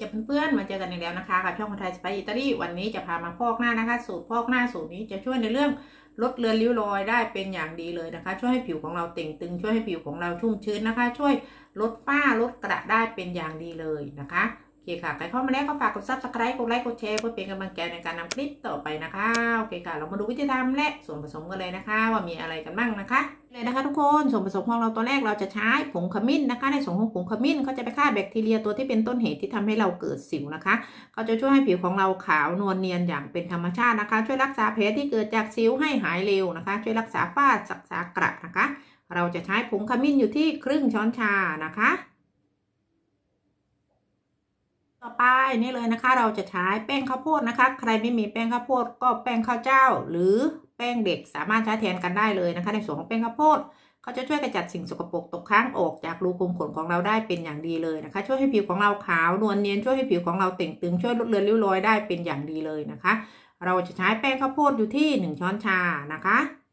จะเพื่อีกแล้วนะคะกับช่องคนไทยสไปอิตาลีวันนี้จะพามาพอกหน้านะคะ สูตรพอกหน้าสูตรนี้จะช่วยในเรื่องลดเลือนริ้วรอยได้เป็นอย่างดีเลยนะคะ ช่วยให้ผิวของเราเต่งตึง ช่วยให้ผิวของเราชุ่มชื้นนะคะ ช่วยลดฝ้าลดกระได้เป็นอย่างดีเลยนะคะ โอเคค่ะ ใครเข้ามาแล้วก็ฝากกด subscribe กดไลค์ กดแชร์เพื่อเป็นกำลังใจในการนำคลิปต่อไปนะคะ โอเคค่ะ เรามาดูวิธีทำและส่วนผสมกันเลยนะคะ ว่ามีอะไรกันบ้างนะคะ เลยนะคะทุกคน ส่วนผสมของเราตัวแรกเราจะใช้ผงขมิ้นนะคะ ในส่วนของผงขมิ้นเขาจะไปฆ่าแบคทีเรียตัวที่เป็นต้นเหตุที่ทำให้เราเกิดสิวนะคะ เขาจะช่วยให้ผิวของเราขาวนวลเนียนอย่างเป็นธรรมชาตินะคะ ช่วยรักษาแผลที่เกิดจากสิวให้หายเร็วนะคะ ช่วยรักษาฝ้าสักษากระนะคะ เราจะใช้ผงขมิ้นอยู่ที่ครึ่งช้อนชานะคะ ต่อไป นี่เลยนะคะ เราจะใช้แป้งข้าวโพดนะคะ ใครไม่มีแป้งข้าวโพดก็แป้งข้าวเจ้า หรือแป้งเด็กสามารถใช้แทนกันได้เลยนะคะ ในส่วนของแป้งข้าวโพดเขาจะช่วยกระจัดสิ่งสกปรกตกค้างออกจากรูขุมขนของเราได้เป็นอย่างดีเลยนะคะ ช่วยให้ผิวของเราขาวนวลเนียนช่วยให้ผิวของเราเต่งตึงช่วยลดเลือนริ้วรอยได้เป็นอย่างดีเลยนะคะ เราจะใช้แป้งข้าวโพดอยู่ที่ 1 ช้อนชานะคะ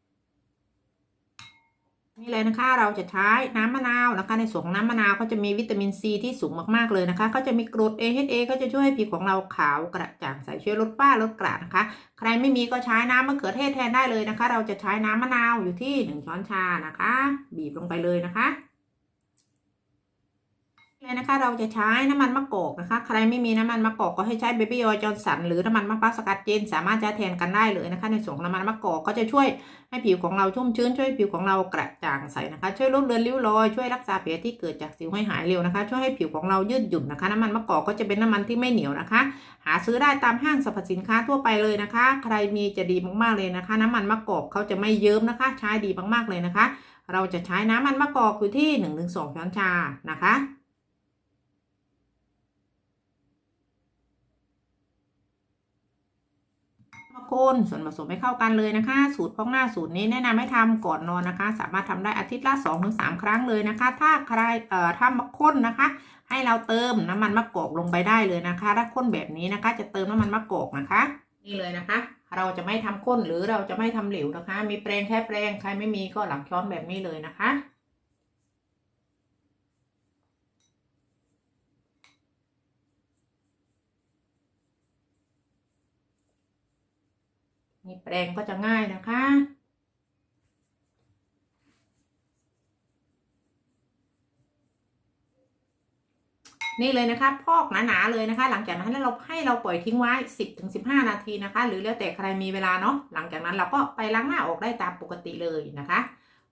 นี่เลยนะคะเราจะใช้น้ำมะนาวนะคะ ในส่วนของน้ำมะนาวเขาจะมีวิตามินซีที่สูงมากๆเลยนะคะเขาจะมีกรด AHA ก็จะช่วยให้ผิวของเราขาวกระจ่างใสช่วยลดฝ้าลดกระนะคะ ใครไม่มีก็ใช้น้ำมะเขือเทศแทนได้เลยนะคะ เราจะใช้น้ำมะนาวอยู่ที่หนึ่งช้อนชานะคะ บีบลงไปเลยนะคะ เลยนะคะ เราจะใช้น้ำมันมะกอกนะคะ ใครไม่มีน้ำมันมะกอกก็ให้ใช้เบบี้ออยล์จอร์นสันหรือน้ำมันมะพร้าวสกัดเจน สามารถใช้แทนกันได้เลยนะคะ ในส่วนน้ำมันมะกอกก็จะช่วยให้ผิวของเราชุ่มชื้น ช่วยผิวของเรากระจ่างใสนะคะ ช่วยลดเลือนริ้วรอย ช่วยรักษาแผลที่เกิดจากสิวให้หายเร็วนะคะ ช่วยให้ผิวของเรายืดหยุ่นนะคะ น้ำมันมะกอกก็จะเป็นน้ำมันที่ไม่เหนียวนะคะ หาซื้อได้ตามห้างสรรพสินค้าทั่วไปเลยนะคะ ใครมีจะดีมากๆเลยนะคะ น้ำมันมะกอกเขาจะไม่เยิ้มนะคะ ใช้ดีมากๆเลยนะคะ เราจะใช้น้ำมันมะกอกอยู่ที่1-2ช้อนชานะคะ มาคนส่วนผสมให้เข้ากันเลยนะคะ สูตรพอกหน้าสูตรนี้แนะนำให้ทำก่อนนอนนะคะ สามารถทำได้อาทิตย์ละ2-3ครั้งเลยนะคะ ถ้าใครเอ่อถ้าข้นนะคะ ให้เราเติมน้ำมันมะกอกลงไปได้เลยนะคะถ้าข้นแบบนี้นะคะ จะเติมน้ำมันมะกอกนะคะ นี่เลยนะคะ เราจะไม่ทำข้นหรือเราจะไม่ทำเหลวนะคะ มีแปรงแค่แปรงใครไม่มีก็หลังช้อนแบบนี้เลยนะคะ นี่แปรงก็จะง่ายนะคะ นี่เลยนะคะ พอกหนาๆเลยนะคะ หลังจากนั้นเราให้เราปล่อยทิ้งไว้ 10-15 นาทีนะคะ หรือแล้วแต่ใครมีเวลาเนาะหลังจากนั้นเราก็ไปล้างหน้าออกได้ตามปกติเลยนะคะ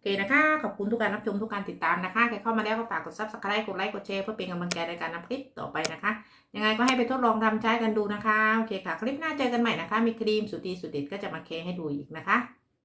โอเคนะคะ ขอบคุณทุกการรับชมทุกการติดตามนะคะใครเข้ามาแล้วก็ฝากกด subscribe กดไลค์กดแชร์เพื่อเป็นกำลังใจในการนำคลิปต่อไปนะคะ ยังไงก็ให้ไปทดลองทำใช้กันดูนะคะ โอเคค่ะ คลิปหน้าเจอกันใหม่นะคะ มีครีมสุดดีสุดเด็ดก็จะมาเคให้ดูอีกนะคะ